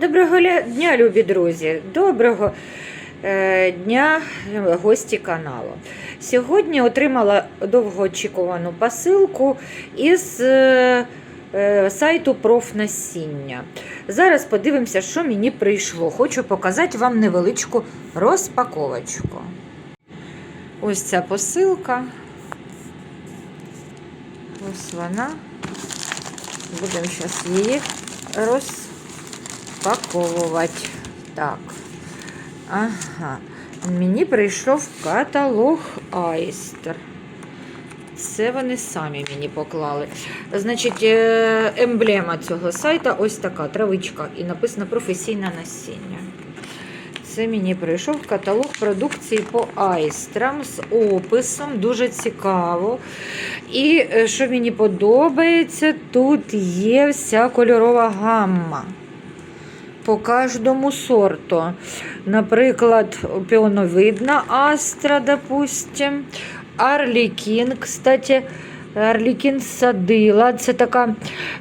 Доброго дня, любі друзі! Доброго е, дня, гості каналу. Сьогодні отримала довгоочікувану посилку із е, е, сайту профнасіння. Зараз подивимося, що мені прийшло. Хочу показати вам невеличку розпаковочку. Ось ця посилка. Ось вона. Будемо зараз її розпаковувати. Так. Ага. Мені прийшов каталог Айстер. Це вони самі мені поклали. Значить, е, емблема цього сайта ось така травичка. І написано професійне насіння. Це мені прийшов каталог продукції по айстрам з описом. Дуже цікаво. І е, що мені подобається, тут є вся кольорова гамма. По кожному сорту. Наприклад, піоновидна астра, допустим. Арлікін, кстати, Арлікін садила. Це така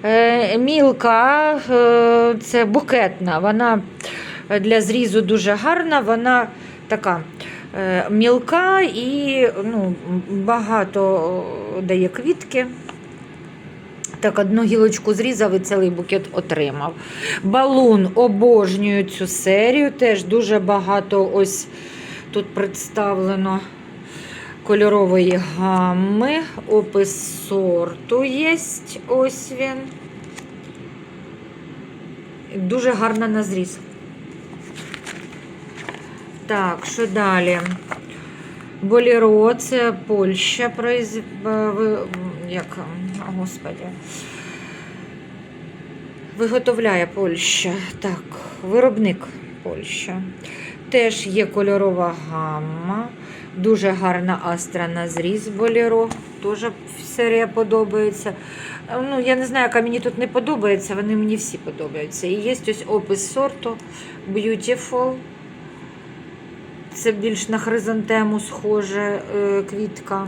е, мілка, е, це букетна. Вона для зрізу дуже гарна, вона така е, мілка і ну, багато дає квітки. Так, одну гілочку зрізав і цілий букет отримав. Балун обожнюю цю серію. Теж дуже багато ось тут представлено кольорової гамми. Опис сорту є. Ось він. Дуже гарна на зріз. Так, що далі? Боліро, це Польща як, о, господи. Виготовляє Польща. Так, виробник Польща. Теж є кольорова гамма. Дуже гарна астра на зріз боліро. Теж серія подобається. Ну, я не знаю, яка мені тут не подобається, вони мені всі подобаються. І є ось опис сорту Beautiful. Це більш на хризантему схоже е, квітка.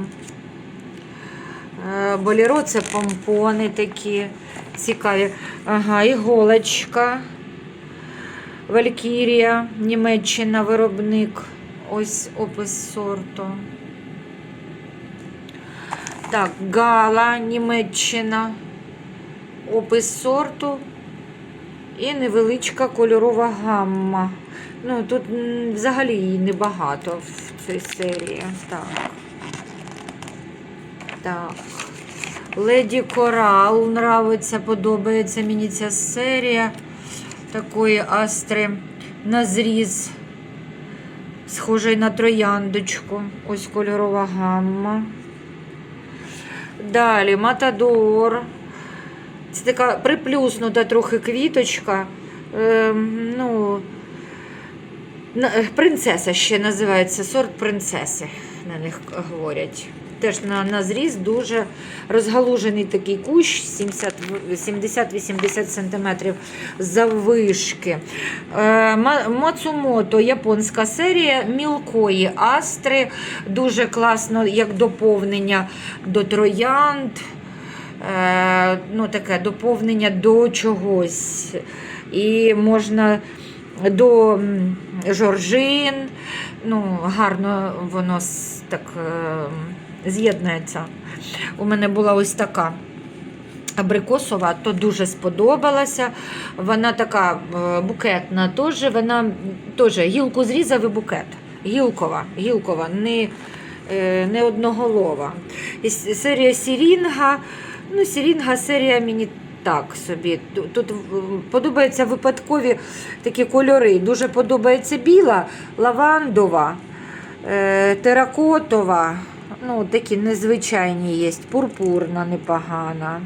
Е, Боліро це помпони такі цікаві. Ага, іголочка. Валькірія, Німеччина, виробник. Ось опис сорту. Так, Гала, Німеччина. Опис сорту. І невеличка кольорова гамма. Ну, тут взагалі її небагато в цій серії. Так. Так. Леді Корал нравиться, подобається мені ця серія такої астри на зріз, схожий на трояндочку. Ось кольорова гамма. Далі Матадор. Це така приплюснута трохи квіточка. Ем, ну, е, принцеса ще називається сорт принцеси, на них говорять. Теж на, на зріз дуже розгалужений такий кущ 70 70-80 см заввишки. Е, Мацумото японська серія мілкої астри. Дуже класно як доповнення до троянд. Е, ну, таке доповнення до чогось. І можна до жоржин. Ну, гарно воно так з'єднується. У мене була ось така. Абрикосова, то дуже сподобалася. Вона така е, букетна, теж вона теж гілку зрізав і букет. Гілкова, гілкова, не, е, не одноголова. Серія Сірінга. Ну, Сірінга серія мені так собі. Тут, тут подобаються випадкові такі кольори. Дуже подобається біла, лавандова, е, теракотова. Ну, такі незвичайні є, пурпурна, непогана.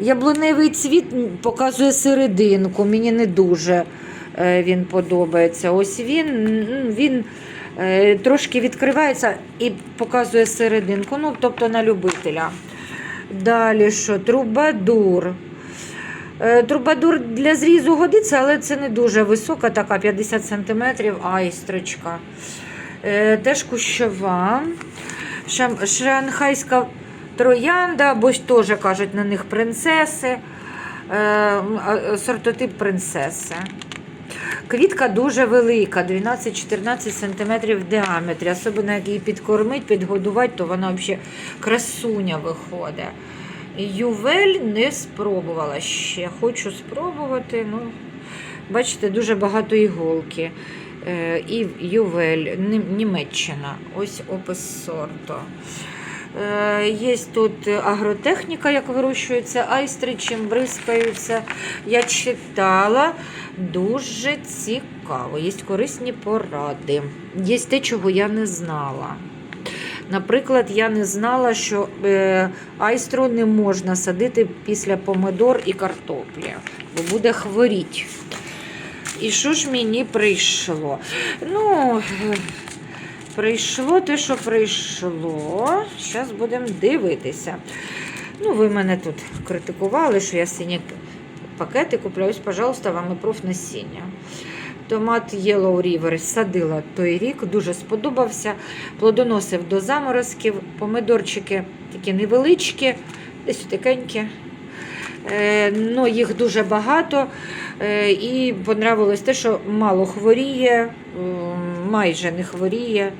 Яблуневий цвіт показує серединку. Мені не дуже е, він подобається. Ось він, він е, трошки відкривається і показує серединку. Ну, тобто на любителя. Далі що? Трубадур. Е, Трубадур для зрізу годиться, але це не дуже висока, така 50 см айстрочка. Теж кущова. Шанхайська троянда, або ж теж кажуть на них принцеси. Е, Сортотип принцеси. Квітка дуже велика, 12-14 см в діаметрі. Особливо як її підкормити, підгодувати, то вона взагалі красуня виходить. Ювель не спробувала ще. Хочу спробувати. Ну, бачите, дуже багато іголки. Е, І Ювель, Німеччина. Ось опис сорту. Е, Є тут агротехніка, як вирощуються айстри, чим бризкаються. Я читала, дуже цікаво. Є корисні поради. Є те, чого я не знала. Наприклад, я не знала, що е, айстру не можна садити після помидор і картоплі, бо буде хворіть. І що ж мені прийшло? Ну, прийшло те, що прийшло. Зараз будемо дивитися. Ну, ви мене тут критикували, що я сині пакети купляю. Ось, пожалуйста, вам і профнасіння. Томат Yellow River садила той рік, дуже сподобався. Плодоносив до заморозків, помидорчики такі невеличкі, десь такенькі. Е, ну, їх дуже багато. Е, і понравилось те, що мало хворіє, майже не хворіє.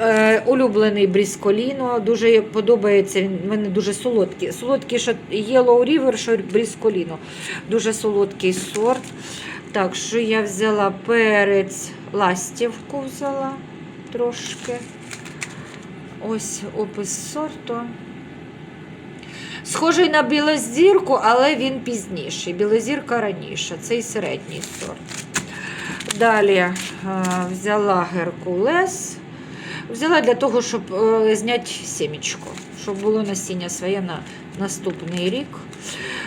Е, улюблений брісколіно, дуже подобається. Він мене дуже солодкий. Солодкий, що Yellow River, що брісколіно. Дуже солодкий сорт. Так, що я взяла перець, ластівку взяла трошки. Ось опис сорту. Схожий на білозірку, але він пізніший. Білозірка раніше. Цей середній сорт. Далі е, взяла геркулес. Взяла для того, щоб е, зняти сімечко, щоб було насіння своє на наступний рік.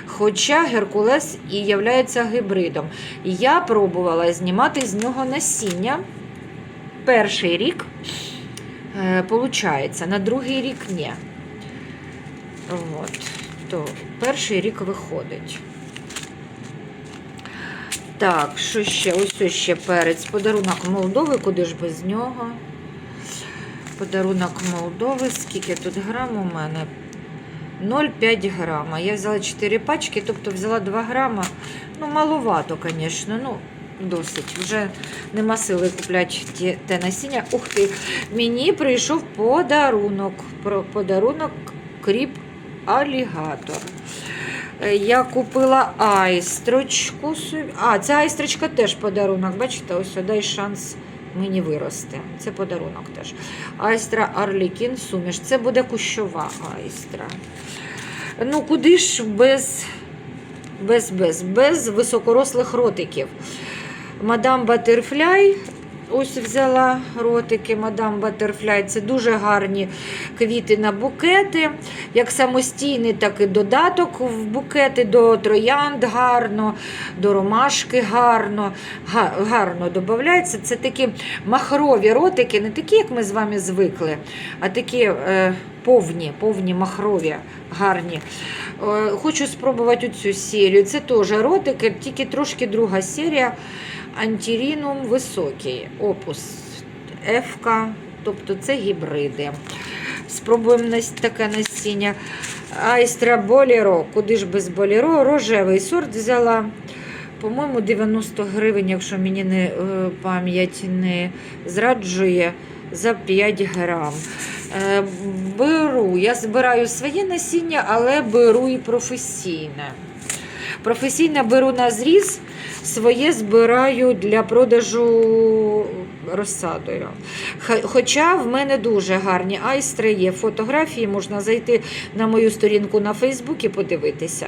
Хоча Геркулес і є гібридом. Я пробувала знімати з нього насіння. Перший рік е, получається, на другий рік ні. От. То перший рік виходить. Так, що ще? Ось ще перець. Подарунок Молдови, куди ж без нього? Подарунок Молдови. Скільки тут грам у мене? 0,5 грама. Я взяла 4 пачки, тобто взяла 2 грама. Ну, маловато, звісно. Ну, досить. Вже нема сили купляти те насіння. Ух ти! Мені прийшов подарунок. Подарунок кріп алігатор. Е, Я купила айстрочку. А, ця айстрочка теж подарунок. Бачите, ось дай шанс мені вирости. Це подарунок теж. Айстра Арлікін суміш. Це буде кущова айстра. Ну, куди ж без, без, без, без високорослих ротиків. Мадам Батерфляй. Ось взяла ротики Мадам Батерфляй. Це дуже гарні квіти на букети. Як самостійний, так і додаток в букети до троянд гарно, до ромашки гарно, гарно додається. Це такі махрові ротики, не такі, як ми з вами звикли, а такі е, повні, повні махрові, гарні. Е, хочу спробувати цю серію. Це теж ротики, тільки трошки друга серія. Антирінум високий, опус ФК, тобто це гібриди. Спробуємо таке насіння. Айстра Боліро, куди ж без Боліро, рожевий сорт взяла. По-моєму, 90 гривень, якщо мені не, е, пам'ять не зраджує, за 5 грам. Е, Беру, я збираю своє насіння, але беру і професійне. Професійне беру на зріз, своє збираю для продажу розсадою. Хоча в мене дуже гарні айстри є фотографії, можна зайти на мою сторінку на Фейсбуці подивитися.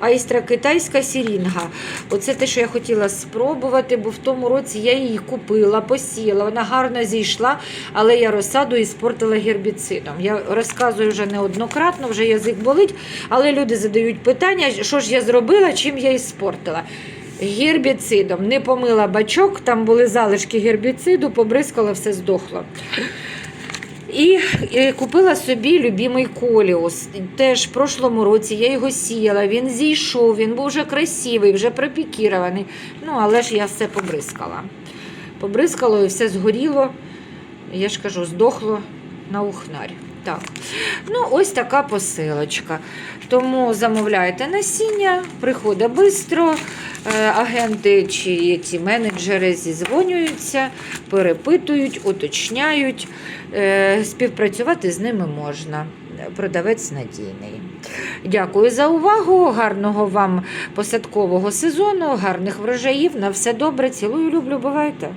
Айстра китайська сірінга. Оце те, що я хотіла спробувати, бо в тому році я її купила, посіяла, вона гарно зійшла, але я розсаду і спортила гербіцидом. Я розказую вже неоднократно, вже язик болить, але люди задають питання, що ж я зробила, чим я і спортила. Гербіцидом. Не помила бачок, там були залишки гербіциду, побризкала, все здохло. І купила собі любимий коліус. Теж в прошлому році я його сіяла, він зійшов, він був вже красивий, вже пропікірований. Ну, але ж я все побризкала. Побризкало і все згоріло. Я ж кажу, здохло на ухнарь. Так. Ну, ось така посилочка. Тому замовляйте насіння, приходить швидко. Агенти чи ці менеджери зізвонюються, перепитують, уточняють. Е, Співпрацювати з ними можна. Продавець надійний. Дякую за увагу. Гарного вам посадкового сезону, гарних врожаїв. На все добре. Цілую, люблю, бувайте.